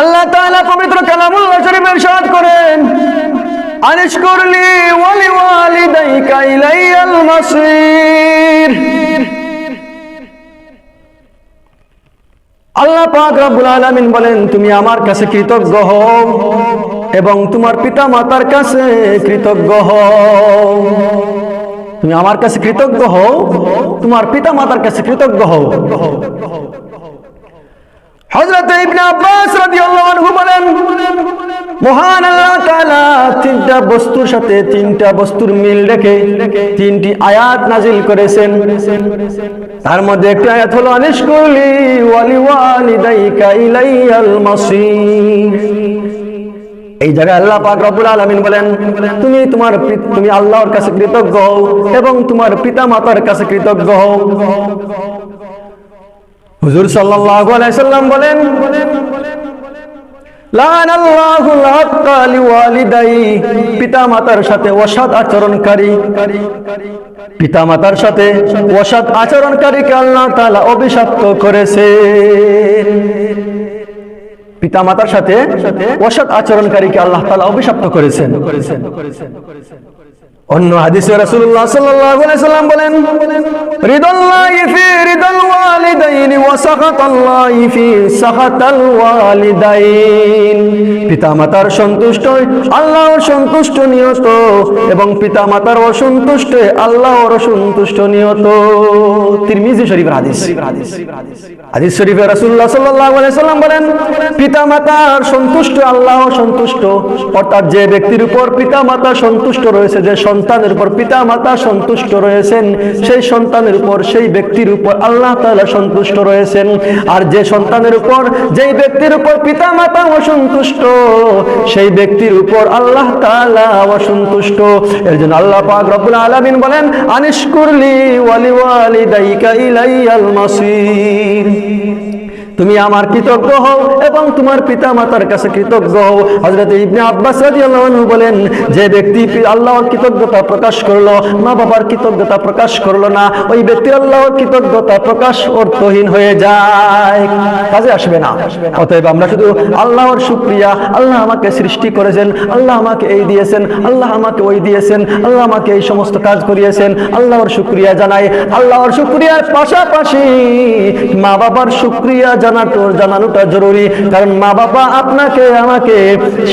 আল্লাহ তাআলা পবিত্র কালামুল্লাহ শরীফে ইরশাদ করেন আনিশকুরলি ওয়ালি ওয়ালিদাইকা ইলাইয়াল মাসির। আল্লাহ পাক রব্বুল আলামিন বলেন, তুমি আমার কাছে কৃতজ্ঞ হও এবং তোমার পিতা মাতার কাছে কৃতজ্ঞ হও। তুমি আমার কাছে কৃতজ্ঞ হও, তোমার পিতা মাতার কাছে কৃতজ্ঞ হও। তিনটা বস্তুর সাথে তিনটা বস্তুর মিল রেখে তিনটি আয়াত নাজিল করেছেন। তার মধ্যে একটি আয়াত হলো এই জায়গায় আল্লাহ পাক রব্বুল আলামিন বলেন, তুমি তোমার তুমি আল্লাহর কাছে কৃতজ্ঞ হও এবং তোমার পিতা মাতার কাছে কৃতজ্ঞ হও। হুজুর সাল্লাল্লাহু আলাইহি সাল্লাম বলেন লান আল্লাহুল হাক্কা লিওয়ালিদাই পিতা সাথে অসৎ আচরণকারী পিতা মাতার সাথে অসৎ আল্লাহ তাআলা অভিশপ্ত করেছে। পিতা মাতার সাথে অসৎ আচরণকারীকে আল্লাহ তাআলা অভিশপ্ত করেছেন। অন্য হাদিসে রাসূলুল্লাহ সাল্লাল্লাহু আলাইহি সাল্লাম বলেন, রিদাল্লাহি ফি রিদাল ওয়ালিদাইন ওয়া সাখাতাল্লাহি ফি সাখাতাল ওয়ালিদাইন। পিতামাতার সন্তুষ্ট আল্লাহর সন্তুষ্ট নিয়ত এবং পিতামাতার অসন্তুষ্ট আল্লাহর অসন্তুষ্ট নিয়ত। তিরমিজি শরীফের হাদিস। হাদিস শরীফে রাসূলুল্লাহ সাল্লাল্লাহু আলাইহি সাল্লাম বলেন, পিতামাতার সন্তুষ্ট আল্লাহ সন্তুষ্ট। অর্থাৎ যে ব্যক্তির উপর পিতামাতা সন্তুষ্ট রয়েছে, যে সন্তানের উপর পিতামাতা সন্তুষ্ট রয়েছেন, সেই সন্তানের উপর, সেই ব্যক্তির উপর আল্লাহ তাআলা সন্তুষ্ট রয়েছেন। আর যে সন্তানের উপর, যেই ব্যক্তির উপর পিতামাতা অসন্তুষ্ট, সেই ব্যক্তির উপর আল্লাহ তালা অসন্তুষ্ট। এর জন্য আল্লাহ পাক রব্বুল আলামিন বলেন, আনিশকুরলি ওয়ালি ওয়ালি ওয়ালিদাইকা ইলাইয়াল মাসির। তুমি আমার কৃতজ্ঞ হও এবং তোমার পিতা মাতার কাছে কৃতজ্ঞ হও। হযরত ইবনে আব্বাস রাদিয়াল্লাহু আনহু বলেন, যে ব্যক্তি আল্লাহর কৃতজ্ঞতা প্রকাশ করল, মা বাবার কৃতজ্ঞতা প্রকাশ করল না, ওই ব্যক্তি আল্লাহর কৃতজ্ঞতা প্রকাশ অর্থহীন হয়ে যায়। কাজে আসবে না। অতএব আমরা শুধু আল্লাহর শুকরিয়া, আল্লাহ আমাকে সৃষ্টি করেছেন, আল্লাহ আমাকে এই দিয়েছেন, আল্লাহ আমাকে ওই দিয়েছেন, আল্লাহ আমাকে এই সমস্ত কাজ করিয়েছেন, আল্লাহর শুকরিয়া জানাই। আল্লাহর শুকরিয়ার পাশাপাশি মা বাবার শুকরিয়া জানাটো জানানোটা জরুরি। কারণ মা বাবা আপনাকে আমাকে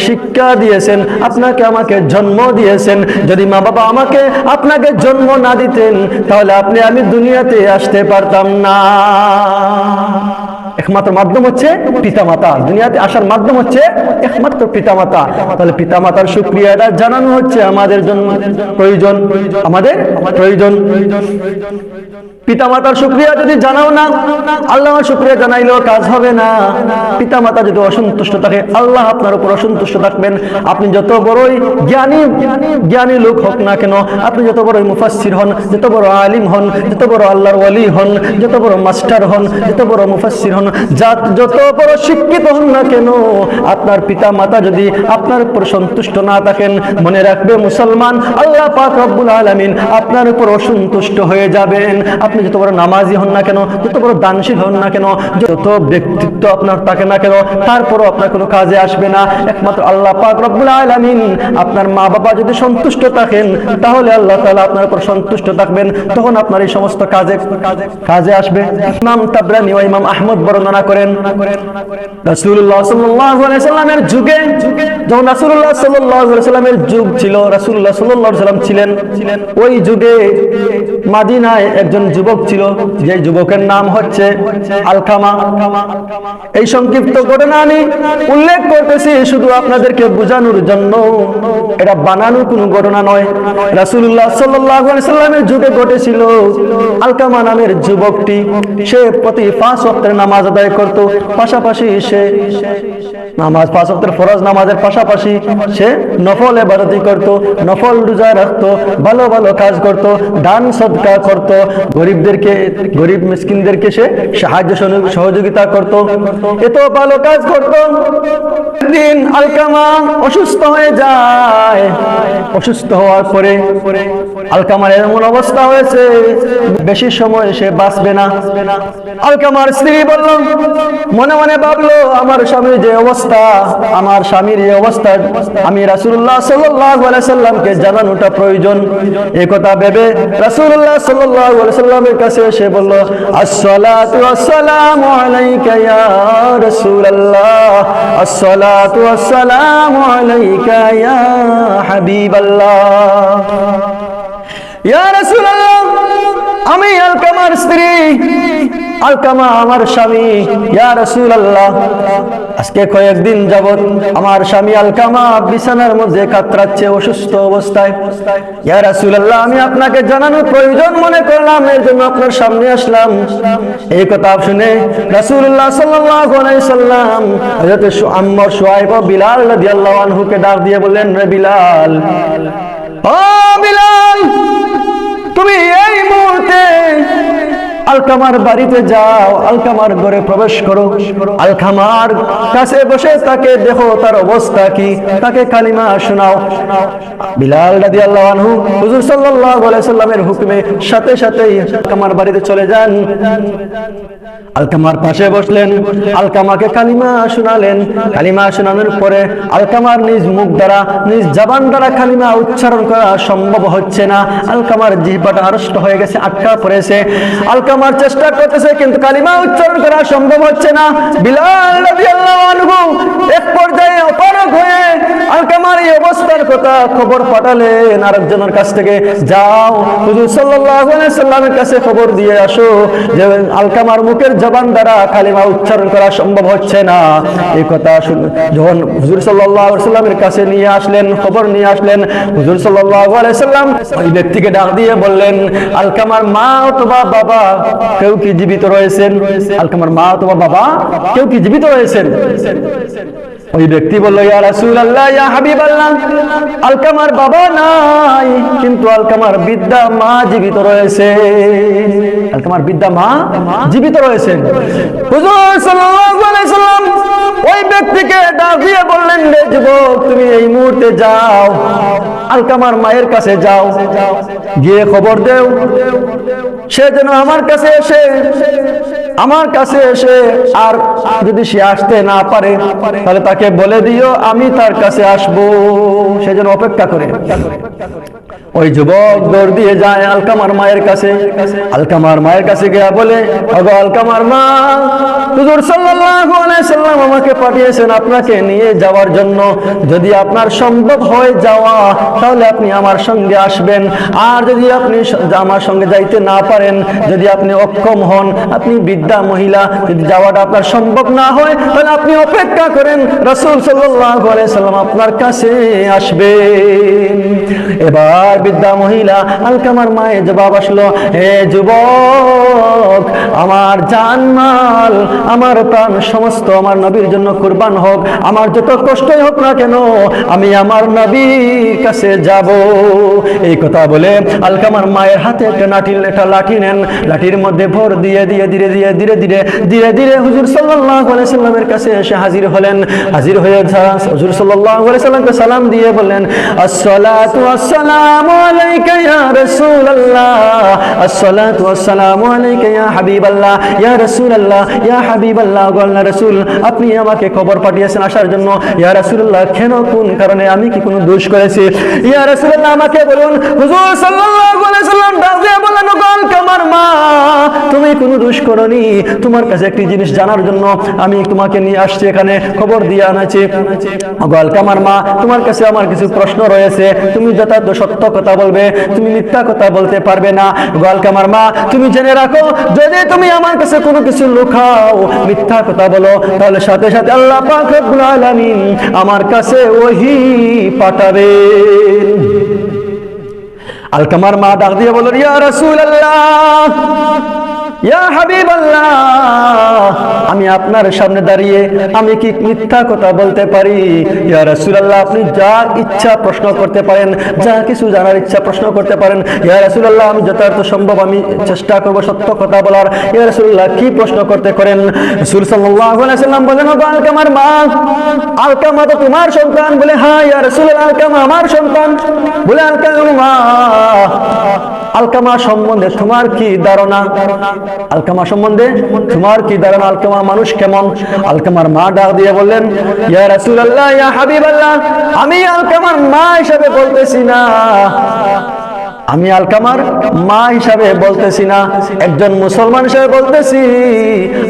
শিক্ষা দিয়েছেন, আপনাকে আমাকে জন্ম দিয়েছেন। যদি মা বাবা আমাকে আপনাকে জন্ম না দিতেন, তাহলে আপনি আমি দুনিয়াতে আসতে পারতাম না। একমাত্র মাধ্যম হচ্ছে পিতামাতা। দুনিয়াতে আসার মাধ্যম হচ্ছে একমাত্র পিতামাতা। তাহলে পিতামাতার শুক্রিয়াটা জানানো হচ্ছে আমাদের জন্য। প্রয়োজন, আমাদের প্রয়োজন। পিতামাতার শুক্রিয়া যদি জানাও না, আল্লাহর শুক্রিয়া জানাইলেও কাজ হবে না। পিতামাতা যদি অসন্তুষ্ট থাকে, আল্লাহ আপনার উপর অসন্তুষ্ট থাকবেন। আপনি যত বড়ই জ্ঞানী জ্ঞানী লোক হোক না কেন, আপনি যত বড়ই মুফাসসির হন, যত বড় আলিম হন, যত বড় আল্লাহর ওয়ালি হন, যত বড় মাস্টার হন, যত বড় মুফাসসির হন যা- যত বড় শিক্ষিত হন না কেন, আপনার পিতা মাতা যদি আপনার উপর সন্তুষ্ট না থাকেন, মনে রাখবে মুসলমান, আল্লাহ পাক রব্বুল আলামিন আপনার উপর অসন্তুষ্ট হয়ে যাবেন। আপনি যত বড় নামাজি হন না কেন, যত বড় দানশীল হন না কেন, যত ব্যক্তিত্ব আপনার থাকে না কেন, তারপরও আপনার কোনো কাজে আসবে না। একমাত্র আল্লাহ পাক রব্বুল আলামিন আপনার মা বাবা যদি সন্তুষ্ট থাকেন, তাহলে আল্লাহ তাআলা আপনার উপর সন্তুষ্ট থাকবেন। তখন আপনার এই সমস্ত কাজে কাজে কাজে আসবে। ইমাম তাবরানি ও ইমাম আহমদ বর্ণনা করেন। যুগে, যখন সাল্লামের যুগ ছিল সাল্লাম ছিলেন। ওই যুগে একজন যুবক ছিল, যে যুবকের নাম হচ্ছে আলকামা। এই সংক্ষিপ্ত ঘটনা আমি উল্লেখ করতেছি শুধু আপনাদেরকে বোঝানোর জন্য। এটা বানানো কোনো ঘটনা নয়। রাসূলুল্লাহ সাল্লামের যুগে ঘটেছিল আলকামা নামের যুবকটি। সে প্রতি পাঁচ ওয়াক্তের নামাজ আদায় করত। পাশাপাশি সে নামাজ, পাঁচ ওয়াক্তের ফরজ নামাজের পাশাপাশি সে নফল ইবাদতি করত, নফল রোজা রাখতো, ভালো ভালো কাজ করত, দান সদকা করত। গরিবদেরকে, গরিব মিসকিনদেরকে সে সাহায্য সহযোগিতা করত। এত ভালো কাজ করত। একদিন আলকামা অসুস্থ হয়ে যায়। অসুস্থ হওয়ার পরে আলকামার এমন অবস্থা হয়েছে, বেশি সময় সে বাঁচবে না। আলকামার স্ত্রী বলল, মনে মনে ভাবলো, আমার স্বামী যে অবস্থা, আমার স্বামীর এই অবস্থা, আমি সাল্লাল্লাহু সাল্লামকে জানানোটা প্রয়োজন। এই কথা ভেবে আলাইহি সাল্লামের কাছে এসে বলল ওয়াসসালামু আলাইকা হাবিবাল্লাহ। আমি আলকামার স্ত্রী, আলকামা আমার স্বামী। ইয়া রাসূলুল্লাহ, আজকে কয়েকদিন যাবত আমার স্বামী আলকামা বিছানার মধ্যে কাতরাচ্ছে, অসুস্থ অবস্থায়। ইয়া রাসূলুল্লাহ, আমি আপনাকে জানানোর প্রয়োজন মনে করলাম, এর জন্য আপনার সামনে আসলাম। এই কথা শুনে আলাইহি সাল্লাম হযরত আম্মর ও বিলাল রাদিয়াল্লাহু আনহুকে ডাক দিয়ে বললেন, রে বিলাল, ও বিলাল তুমি এই মুহূর্তে আলকামার বাড়িতে যাও, আলকামার ঘরে প্রবেশ করো। আলকামার কাছে বসে তাকে দেখো, তার অবস্থা কি? তাকে কালিমা শোনাও। বিলাল রাদি আল্লাহ আনহু, হুজুর সাল্লাল্লাহু আলাইহি সাল্লামের হুকুমে সাথে সাথেই আলকামার বাড়িতে চলে যান। আলকামার পাশে বসলেন, আলকামাকে কালিমা শোনালেন। কালিমা শোনানোর পরে আলকামার নিজ মুখ দ্বারা, নিজ জবান দ্বারা কালিমা উচ্চারণ করা সম্ভব হচ্ছে না। আলকামার জিহ্বাটা আড়ষ্ট হয়ে গেছে, আটকা পড়েছে। আলকামার চেষ্টা করতেছে, কিন্তু কালিমা উচ্চারণ করা সম্ভব হচ্ছে না। বিলাল আনহু এক পর্যায়ে হয়ে আলকামার এই অবস্থার কথা খবর পাঠালেন আরেকজনের কাছ থেকে। যাও, হুজুর সাল্লাল্লাহু আলাইহি সাল্লামের কাছে খবর দিয়ে আসো যে আলকামার মুখের জবান দ্বারা কালিমা উচ্চারণ করা সম্ভব হচ্ছে না। এই কথা যখন হুজুর সাল্লাল্লাহু আলাইহি সাল্লামের কাছে নিয়ে আসলেন, খবর নিয়ে আসলেন, হুজুর সাল্লাল্লাহু আলাইহি সাল্লাম ওই ব্যক্তিকে ডাক দিয়ে বললেন, আলকামার মা অথবা বাবা কেউ কি জীবিত রয়েছেন? আলকামার মা অথবা বাবা? কেউ কি জীবিত রয়েছেন? ওই ব্যক্তি বলল, ইয়া রাসূলুল্লাহ, ইয়া হাবিবাল্লাহ, আলকামার বাবা নাই, কিন্তু আলকামার বিদ্যা মা জীবিত রয়েছে। আলকামার বিদ্যা মা জীবিত রয়েছেন হুজুর সাল্লাল্লাহু আলাইহি সাল্লাম ওই ব্যক্তিকে ডাক দিয়ে বললেন রে যুবক, তুমি এই মুহূর্তে যাও, আলকামার মায়ের কাছে যাও, গিয়ে খবর দেও। সে যেন আমার কাছে এসে, আমার কাছে এসে আর যদি সে আসতে না পারে, তাহলে তাকে বলে দিও, আমি তার কাছে আসব। সে যেন অপেক্ষা করে। ওই যুবক দৌড় দিয়ে যায় আলকামার মায়ের কাছে। আলকামার মায়ের কাছে গিয়া বলে, ওগো আলকামার মা, হুজুর সাল্লাল্লাহু আলাইহি সাল্লাম আমাকে পাঠিয়েছেন আপনাকে নিয়ে যাওয়ার জন্য। যদি আপনার সম্ভব হয় যাওয়া, তাহলে আপনি আমার সঙ্গে আসবেন। আর যদি আপনি আমার সঙ্গে যাইতে না পারেন, যদি আপনি অক্ষম হন, আপনি বিদ্যা মহিলা, যদি যাওয়াটা আপনার সম্ভব না হয়, তাহলে আপনি অপেক্ষা করেন। রাসূল সাল্লাম আপনার কাছে আসবেন। এবার বিদ্যা মহিলা আলকামার মায়ে জবাব আসলো হে যুবক, আমার জানমাল আমার প্রাণ সমস্ত আমার নবীর জন্য কুরবান হোক। আমার যত কষ্টই হোক না কেন, আমি আমার নবীর কাছে যাব। এই কথা বলে আলকামার মায়ের হাতে একটা লাঠি একটা লাঠি নেন। লাঠির মধ্যে ভর দিয়ে দিয়ে ধীরে ধীরে ধীরে ধীরে ধীরে ধীরে হুজুর সাল্লাল্লাহু আলাইহি সাল্লামের কাছে এসে হাজির হলেন। হাজির হয়ে হুজুর সালাম দিয়ে বললেন আপনি আমাকে খবর পাঠিয়েছেন আসার জন্য। ইয়া কেন, কোন কারণে আমি কি কোনো দোষ করেছি? ইয়া আমাকে বলুন মা, তুমি কোনো দোষ করনি। তোমার কাছে একটি জিনিস জানার জন্য আমি তোমাকে নিয়ে আসছি এখানে। খবর দিয়ে আনাছি ওগো মা, তোমার কাছে আমার কিছু প্রশ্ন রয়েছে। তুমি যথার্থ সত্য কথা বলবে, তুমি মিথ্যা কথা বলতে পারবে না। ওগো মা, তুমি জেনে রাখো, যদি তুমি আমার কাছে কোনো কিছু লুকাও, মিথ্যা কথা বলো, তাহলে সাথে সাথে আল্লাহ পাক রব্বুল আলামিন আমার কাছে ওহি পাঠাবেন আলকামার মা ডাক দিয়ে বলল, ইয়া রাসূলুল্লাহ! আমি আপনার সামনে দাঁড়িয়ে আমি কি মিথ্যা কথা বলতে পারি? ইয়া রাসূলুল্লাহ, আপনি যা ইচ্ছা প্রশ্ন করতে পারেন, যা কিছু জানার ইচ্ছা প্রশ্ন করতে পারেন। ইয়া রাসূলুল্লাহ, আমি যথার্থ সম্ভব, আমি চেষ্টা করব সত্য কথা বলার। ইয়া রাসূলুল্লাহ, কি প্রশ্ন করতে করেন? রাসূল আলাইহি সাল্লাম বলেন আলকামার মা আলকামা তো তোমার সন্তান। বলে হ্যাঁ ইয়া রাসূলুল্লাহ আলকামা আমার সন্তান। বলে আলকামা আলকামা সম্বন্ধে তোমার কি ধারণা? আলকামা সম্বন্ধে তোমার কি ধারণা? আলকামা মানুষ কেমন? আলকামার মা ডাক দিয়ে বললেন, ইয়া রাসূলুল্লাহ, ইয়া হাবিবাল্লাহ, আমি আলকামার মা হিসেবে বলতেছি না। আমি আলকামার মা হিসাবে বলতেছি না, একজন মুসলমান হিসাবে বলতেছি।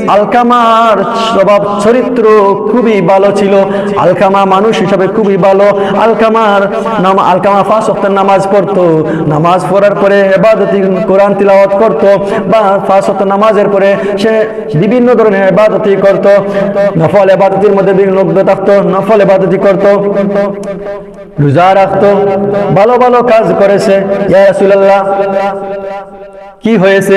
আলকামার স্বভাব, চরিত্র খুবই ভালো ছিল। আলকামা মানুষ হিসাবে খুবই ভালো। আলকামার নাম, আলকামা ফাঁস ওয়াক্তের নামাজ পড়তো। নামাজ পড়ার পরে এবাদতি, কোরআন তিলাওয়াত করতো বা ফাঁস ওয়াক্ত নামাজের পরে সে বিভিন্ন ধরনের এবাদতি করতো। নফল এবাদতির মধ্যে বিঘ্ন থাকতো, নফল এবাদতি করতো। রোজা রাখতো। ভালো ভালো কাজ করেছে। কি হয়েছে?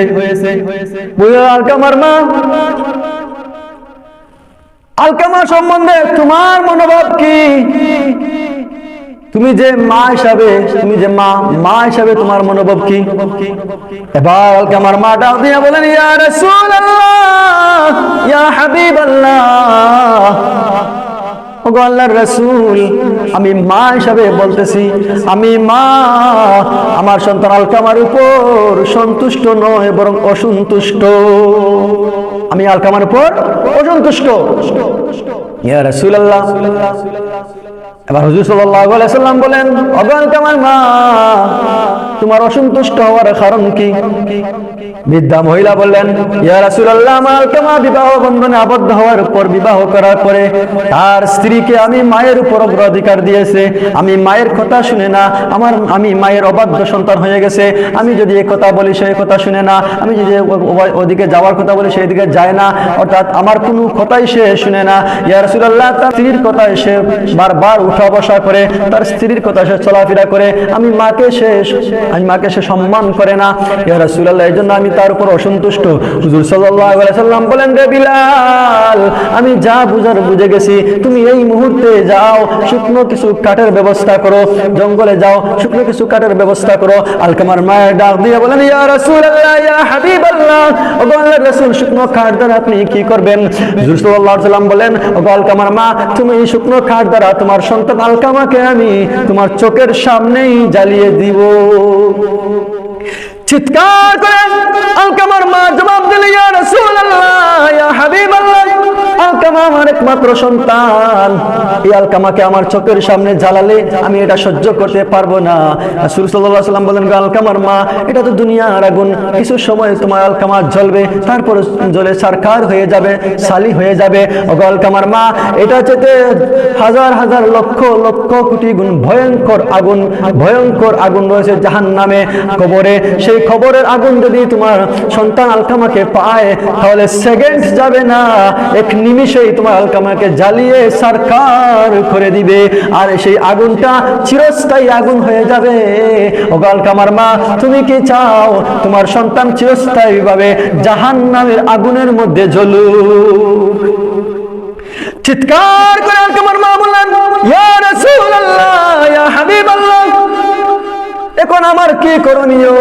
আলকামা সম্বন্ধে তোমার মনোভাব কি? তুমি যে মা হিসাবে, তুমি যে মা মা হিসাবে তোমার মনোভাব কি? এবার আলকামার মা ডাক দিয়ে বলেন, ইয়া রাসূলুল্লাহ, ইয়া হাবিবাল্লাহ ওগো রাসূল, আমি মা হিসাবে বলতেছি, আমি মা, আমার সন্তান আলকামার উপর সন্তুষ্ট নয়, বরং অসন্তুষ্ট। আমি আলকামার উপর অসন্তুষ্ট। এবার সাল্লাম বলেন মা, তোমার অসন্তুষ্ট হওয়ার কারণ কি? বৃদ্ধা মহিলা বললেন বিবাহ বন্ধনে আবদ্ধ হওয়ার পর বিবাহ করার পরে তার স্ত্রীকে আমি মায়ের উপর অগ্রাধিকার দিয়েছে। আমি মায়ের কথা শুনে না, আমার, আমি মায়ের অবাধ্য সন্তান হয়ে গেছে। আমি যদি এই কথা বলি সেই কথা শুনে না। আমি যদি ওদিকে যাওয়ার কথা বলি সেই দিকে যায় না। অর্থাৎ আমার কোনো কথাই সে শুনে না। ইয়া রাসূলুল্লাহ, তার স্ত্রীর কথায় সে বারবার উঠা বসা করে। তার স্ত্রীর কথা সে চলাফেরা করে। আমি মাকে সে, আমি মাকে সে সম্মান করে না। ইয়া রাসূলুল্লাহ, এই জন্য আমি তার উপর অসন্তুষ্ট। হুজুর সাল্লাম বলেন, রে বিলাল, আমি যা বুঝার বুঝে গেছি, তুমি এই মুহূর্তে যাও, শুকনো কিছু কাঠের ব্যবস্থা করো, জঙ্গলে যাও, শুকনো কিছু কাঠের ব্যবস্থা করো। আলকামার মায়ের ডাক দিয়ে বলেন, ইয়া হাবিবাল্লাহ। ওগো আল্লাহর শুকনো কাঠ দ্বারা আপনি কি করবেন? হুজুর সাল্লাম বলেন আলকামার মা, তুমি এই শুকনো কাঠ দ্বারা তোমার সন্তান আলকামাকে আমি তোমার চোখের সামনেই জ্বালিয়ে দিব। চিৎকার করে আলকামার মা জবাব দিল ইয়া রাসূলুল্লাহ ইয়া হাবিবাল্লাহ। আলকামা আমার একমাত্র সন্তান। এই আলকামাকে আমার চোখের সামনে জ্বালালে আমি এটা সহ্য করতে পারব না। রাসূল সাল্লাল্লাহু সাল্লাম বলেন আলকামার মা, এটা তো দুনিয়ার আগুন। কিছু সময় তোমার আলকামা জ্বলবে, তারপর জ্বলে সারকার হয়ে যাবে, সালি হয়ে যাবে। ওগো আলকামার মা, এটা যেতে হাজার হাজার লক্ষ লক্ষ কোটি গুণ ভয়ঙ্কর আগুন ভয়ঙ্কর আগুন রয়েছে জাহান নামে, কবরে। সেই খবরের আগুন যদি তোমার সন্তান আলকামাকে পায়, তাহলে সেকেন্ড যাবে না। এক নিমিষেই তোমার আলকামাকে জ্বালিয়ে সরকার করে দিবে। আর সেই আগুনটা চিরস্থায়ী আগুন হয়ে যাবে। ও আলকামার মা, তুমি কি চাও তোমার সন্তান চিরস্থায়ী ভাবে জাহান নামের আগুনের মধ্যে জ্বলুক? চিৎকার করে আলকামার মা বললেন এখন আমার কি করণীয়?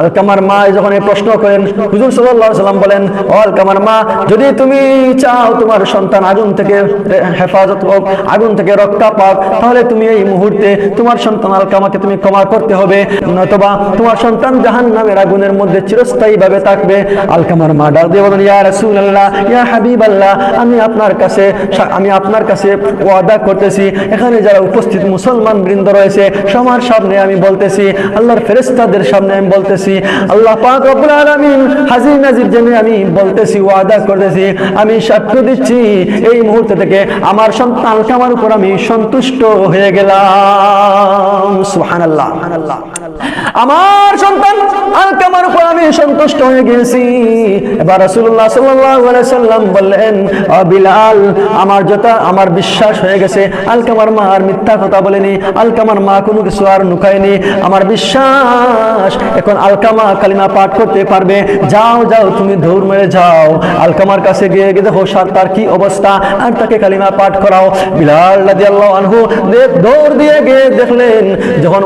আলকামার মা যখন এই প্রশ্ন করেন, হুজুর আলাইহি সাল্লাম বলেন, ও আলকামার মা, যদি তুমি চাও তোমার সন্তান আগুন থেকে হেফাজত হোক, আগুন থেকে রক্ষা পাক, তাহলে তুমি এই মুহূর্তে তোমার সন্তান আলকামাকে তুমি ক্ষমা করতে হবে। নয়তোবা তোমার সন্তান জাহান্নামের আগুনের মধ্যে চিরস্থায়ী ভাবে থাকবে। আলকামার মা ডাক দিয়ে বলেন, ইয়া রাসূলুল্লাহ, ইয়া হাবিবাল্লাহ, আমি আপনার কাছে আমি আপনার কাছে ওয়াদা করতেছি। এখানে যারা উপস্থিত মুসলমান বৃন্দ রয়েছে সবার সামনে আমি বলতেছি, আল্লাহর ফেরেস্তাদের সামনে আমি বলতেছি আল্লাহ পাক রব্বুল আলামিন হাজির নাজির জেনে আমি বলতেছি, ওয়াদা করতেছি, আমি সাক্ষ্য দিচ্ছি, এই মুহূর্ত থেকে আমার সন্তান আমার উপর আমি সন্তুষ্ট হয়ে গেলাম। সুবহানাল্লাহ সুবহানাল্লাহ। আমার সন্তান উপর আমি সন্তুষ্ট হয়ে এবার রাসূলুল্লাহ সাল্লাল্লাহু আলাইহি সাল্লাম বললেন ও বিলাল, আমার যত আমার বিশ্বাস হয়ে গেছে। আলকামার মা আর মিথ্যা কথা বলেনি আলকামার মা কোনো কিছু আর নুকায়নি আমার বিশ্বাস, এখন আলকামা কালিমা পাঠ করতে পারবে। যাও যাও, তুমি দৌড় মেরে যাও। আলকামার কাছে গিয়ে গিয়ে দেখো সার, তার কি অবস্থা? আর তাকে কালিমা পাঠ করাও। বিলাল রাদিয়াল্লাহু আনহু দৌড় দিয়ে গিয়ে দেখলেন, যখন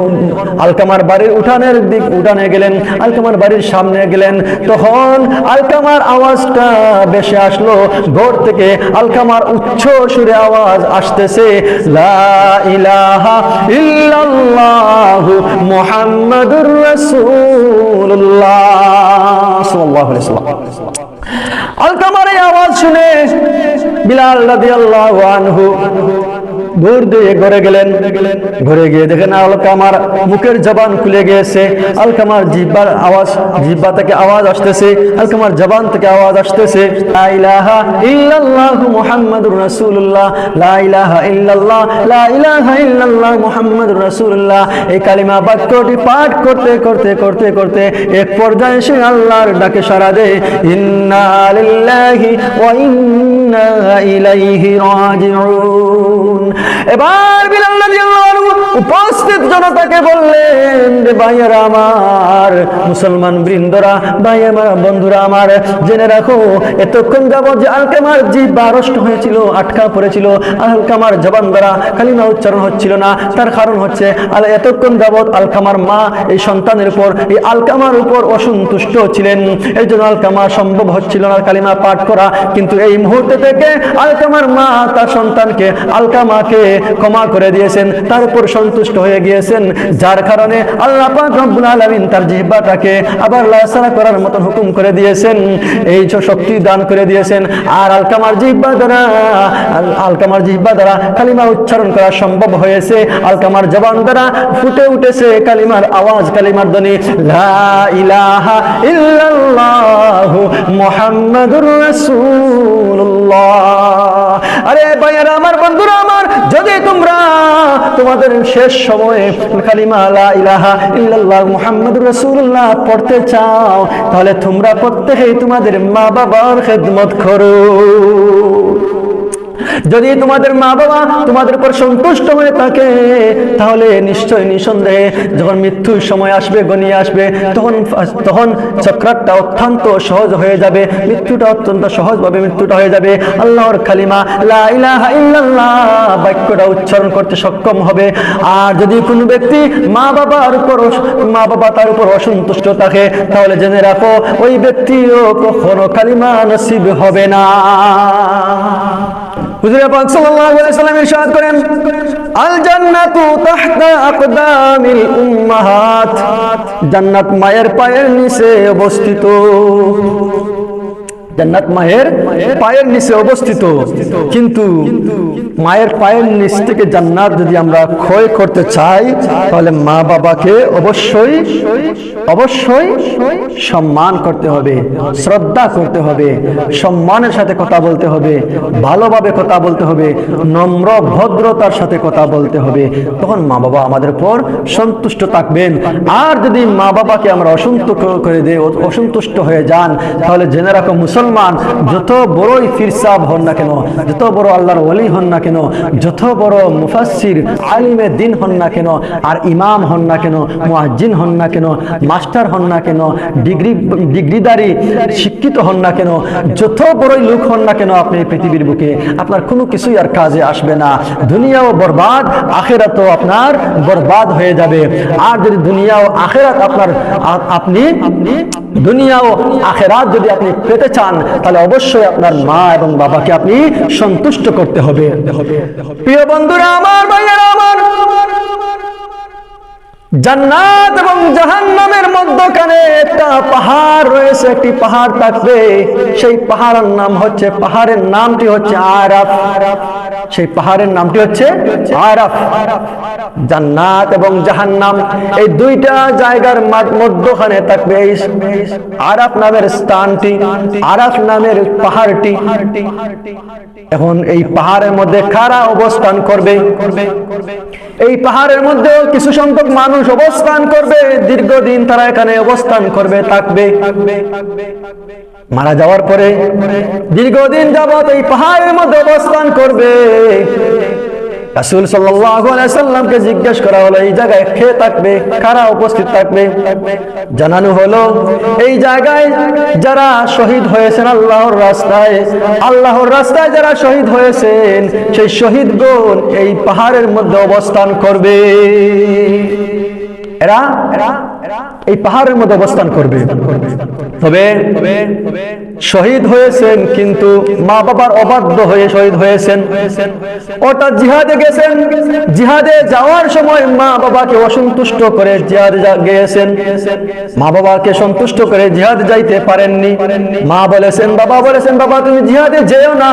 আলকামার বাড়ির বাড়ির উঠানের দিক উঠানে গেলেন আলকামার বাড়ির সামনে গেলেন। তখন আলকামার আওয়াজটা বেশি আসলো ঘর থেকে আলকামার উচ্চ সুরে আওয়াজ আসতেছে আলকামার এই আওয়াজ শুনে বিলাল রাদিয়াল্লাহু আনহু দূর দিয়ে ঘরে গেলেন। ঘরে গিয়ে দেখেন আলকামার মুখের জবান খুলে গিয়েছে। আলকামার জিব্বার আওয়াজ, জিব্বা থেকে আওয়াজ আসতেছে। আলকামার জবান থেকে আওয়াজ আসতেছে। লা ইলাহা ইল্লাল্লাহ মুহাম্মাদুর রাসূলুল্লাহ। লা ইলাহা ইল্লাল্লাহ, লা ইলাহা ইল্লাল্লাহ মুহাম্মাদুর রাসূলুল্লাহ। এই কালিমা বাক্যটি পাঠ করতে করতে করতে করতে এক পর্যায়ে সে আল্লাহর ডাকে সাড়া দেয়। ইন্না লিল্লাহি ওয়া ইন্না ইলাইহি রাজিউন। এবার বিলাল উপস্থিত জনতাকে বললেন যে ভাইয়েরা আমার, মুসলমান বৃন্দরা, ভাই আমার, বন্ধুরা আমার, জেনে রাখো, এতক্ষণ যাবৎ যে আলকামার জিব্বা আড়ষ্ট হয়েছিল, আটকা পড়েছিল আলকামার জবান দ্বারা কালিমা উচ্চারণ হচ্ছিল না, তার কারণ হচ্ছে, আল, এতক্ষণ যাবৎ আলকামার মা, এই সন্তানের উপর, এই আলকামার উপর অসন্তুষ্ট ছিলেন। এই জন্য আলকামা সম্ভব হচ্ছিল না কালিমা পাঠ করা, কিন্তু এই মুহূর্তে থেকে আলকামার মা, তার সন্তানকে আলকামাকে ক্ষমা করে দিয়েছেন, তার উপর সন্তুষ্ট হয়ে গিয়েছেন। যার কারণে আল্লাহ পাক রব্বুল আলামিন তার জিহ্বাটাকে আবার লাসারা করার মতন হুকুম করে দিয়েছেন। এই যে শক্তি দান করে দিয়েছেন। আর আলকামার জিহ্বা দ্বারা আলকামার জিহ্বা দ্বারা কালিমা উচ্চারণ করা সম্ভব হয়েছে। আলকামার জবান দ্বারা ফুটে উঠেছে কালিমার আওয়াজ, কালিমার ধ্বনি। লা ইলাহা ইল্লাল্লাহু মুহাম্মাদুর রাসূলুল্লাহ। আরে ভাইয়ারা, আমার বন্ধুরা, আমার, যদি তোমরা তোমাদের শেষ সময়ে কালিমা লা ইলাহা ইল্লাল্লাহ মুহাম্মাদুর রাসূলুল্লাহ পড়তে চাও, তাহলে তোমরা প্রত্যেকেই তোমাদের মা বাবার খেদমত করো। যদি তোমাদের মা বাবা তোমাদের উপর সন্তুষ্ট হয়ে থাকে, তাহলে নিশ্চয় নিঃসন্দেহে যখন মৃত্যুর সময় আসবে গনিয়ে আসবে, তখন তখন চক্রাতটা অত্যন্ত সহজ হয়ে যাবে, মৃত্যুটা অত্যন্ত সহজভাবে মৃত্যুটা হয়ে যাবে। আল্লাহর ইল্লাল্লাহ বাক্যটা উচ্চারণ করতে সক্ষম হবে। আর যদি কোনো ব্যক্তি মা বাবার উপর মা বাবা তার উপর অসন্তুষ্ট থাকে, তাহলে জেনে রাখো, ওই ব্যক্তিও কখনো কালিমা নসিব হবে না। হুজুর পাক সাল্লাল্লাহু আলাইহি সাল্লাম ইরশাদ করেন আল জান্নাতু তাহতা আকদামিল উম্মাহাত। জান্নাত মায়ের পায়ের নিচে অবস্থিত। জান্নাত মায়ের পায়ের নিচে অবস্থিত। কিন্তু মায়ের পায়ের নিচ থেকে জান্নাত যদি আমরা ক্ষয় করতে চাই, তাহলে মা বাবাকে অবশ্যই অবশ্যই সম্মান করতে হবে, শ্রদ্ধা করতে হবে, সম্মানের সাথে কথা বলতে হবে, ভালোভাবে কথা বলতে হবে, নম্র ভদ্রতার সাথে কথা বলতে হবে। তখন মা বাবা আমাদের পর সন্তুষ্ট থাকবেন। আর যদি মা বাবাকে আমরা অসন্ত করে দেই অসন্তুষ্ট হয়ে যান, তাহলে জেনে রাখো মুসলমান যত বড়ই ফিরসাব হন না কেন, যত বড় আল্লাহর ওলি হন না কেন, যত বড় মুফাসির আলিমে দিন হন না কেন, আর ইমাম হন না কেন, মুয়াজ্জিন হন না কেন, মাস্টার হন না কেন, ডিগ্রি, ডিগ্রিদারি, শিক্ষিত হন না কেন, যত বড়ই লোক হন না কেন আপনি পৃথিবীর বুকে, আপনার কোনো কিছুই আর কাজে আসবে না। দুনিয়াও বরবাদ, আখেরাতও আপনার বরবাদ হয়ে যাবে। আর যদি দুনিয়াও আখেরাত আপনার আপনি দুনিয়া ও আখেরাত যদি আপনি পেতে চান তাহলে অবশ্যই আপনার মা এবং বাবাকে আপনি সন্তুষ্ট করতে হবে। প্রিয় বন্ধুরা, আমার ভাইয়েরা আমার জান্নাত এবং জাহান্নামের মধ্যখানে একটা পাহাড় রয়েছে, একটি পাহাড় থাকবে। সেই পাহাড়ের নাম হচ্ছে, পাহাড়ের নামটি হচ্ছে আরাফ। সেই পাহাড়ের নামটি হচ্ছে আরাফ। জান্নাত এবং জাহান্নাম, এই দুইটা জায়গার মধ্যখানে থাকবে আরাফ নামের স্থানটি, আরাফ নামের পাহাড়টি। এখন এই পাহাড়ের মধ্যে কারা অবস্থান করবে? এই পাহাড়ের মধ্যেও কিছু সংখ্যক মানুষ অবস্থান করবে, দীর্ঘদিন তারা এখানে অবস্থান করবে, থাকবে। মারা যাওয়ার পরে দীর্ঘদিন যাবত এই পাহাড়ের মধ্যে অবস্থান করবে। রাসূল সাল্লামকে জিজ্ঞেস করা হলো, এই জায়গায় থাকবে? কারা উপস্থিত থাকবে? জানানো হলো, এই জায়গায় যারা শহীদ হয়েছেন আল্লাহর রাস্তায় আল্লাহর রাস্তায় যারা শহীদ হয়েছেন, সেই শহীদগণ এই পাহাড়ের মধ্যে অবস্থান করবে। এরা এই পাহাড়ের মধ্যে অবস্থান করবে। তবে শহীদ হয়েছেন কিন্তু মা বাবার অবাধ্য হয়ে শহীদ হয়েছেন। ওটা জিহাদে গেছেন। জিহাদে যাওয়ার সময় মা বাবাকে অসন্তুষ্ট করে জিহাদে গিয়েছেন। মা বাবাকে সন্তুষ্ট করে জিহাদ যাইতে পারেননি। মা বলেছেন, বাবা বলেছেন, বাবা, তুমি জিহাদে যেও না।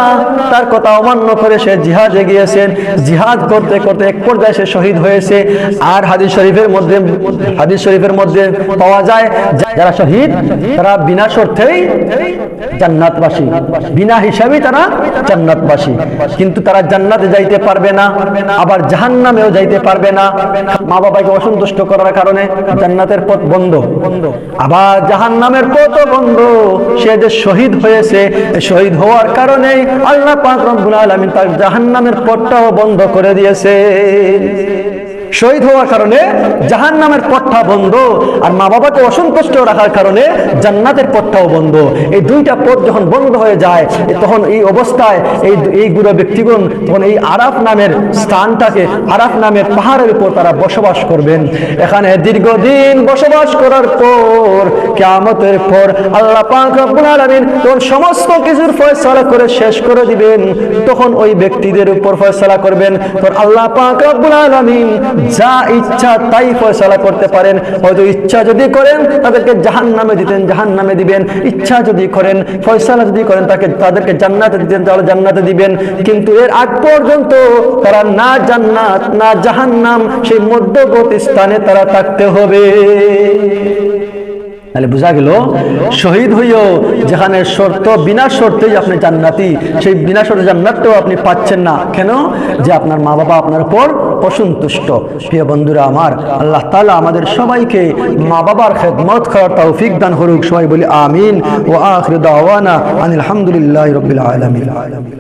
তার কথা অমান্য করে সে জিহাদে গিয়েছেন। জিহাদ করতে করতে এক পর্যায়ে সে শহীদ হয়েছে। আর হাদিস শরীফের মধ্যে, হাদিস শরীফের মধ্যে পাওয়া যায়, যারা শহীদ, তারা বিনা শর্তেই জান্নাতবাসী। বিনা হিসাবেই তারা জান্নাতবাসী। কিন্তু তারা জান্নাতে যাইতে পারবে না, আবার জাহান্নামেও যাইতে পারবে না। মা বাবাকে অসন্তুষ্ট করার কারণে জান্নাতের পথ বন্ধ। আবার জাহান্নামের পথও বন্ধ। সে যে শহীদ হয়েছে শহীদ হওয়ার কারণে আল্লাহ পাক রব্বুল আলামিন তার জাহান্নামের পথটাও বন্ধ করে দিয়েছে। শহীদ হওয়ার কারণে জাহান নামের পথটা বন্ধ আর মা বাবাকে অসন্তুষ্ট রাখার কারণে জান্নাতের পথটাও বন্ধ। এই দুইটা পথ যখন বন্ধ হয়ে যায় তখন এই অবস্থায় এই এই গুলো ব্যক্তিগণ তখন এই আরাফ নামের স্থানটাকে, আরাফ নামের পাহাড়ের উপর তারা বসবাস করবেন। এখানে দীর্ঘদিন বসবাস করার পর, কেয়ামতের পর আল্লাহ তখন সমস্ত কিছুর ফয়সালা করে শেষ করে দিবেন। তখন ওই ব্যক্তিদের উপর ফয়সালা করবেন। তখন আল্লাহ পাক রব্বুল আলামিন যা ইচ্ছা তাই ফয়সলা করতে পারেন। হয়তো ইচ্ছা যদি করেন, তাদেরকে জাহান নামে দিতেন জাহান নামে দিবেন। ইচ্ছা যদি করেন, ফয়সলা যদি করেন, তাকে তাদেরকে জান্নাতে দিতেন, তাহলে জান্নাতে দিবেন। কিন্তু এর আগ পর্যন্ত তারা না জান্নাত, না জাহান্নাম, সেই মধ্যবর্তী স্থানে তারা থাকতে হবে। তাহলে বোঝা গেল, শহীদ হইও যেখানে শর্ত, বিনা শর্তেই আপনি জান্নাতি, সেই বিনা শর্তে জান্নাতটাও আপনি পাচ্ছেন না। কেন? যে আপনার মা বাবা আপনার উপর অসন্তুষ্ট। প্রিয় বন্ধুরা আমার, আল্লাহ তালা আমাদের সবাইকে মা বাবার খেদমত করার তৌফিক দান করুক। সবাই বলি আমিন। ও আখির দাওয়ানা আনিল হামদুলিল্লাহি রাব্বিল আলামিন।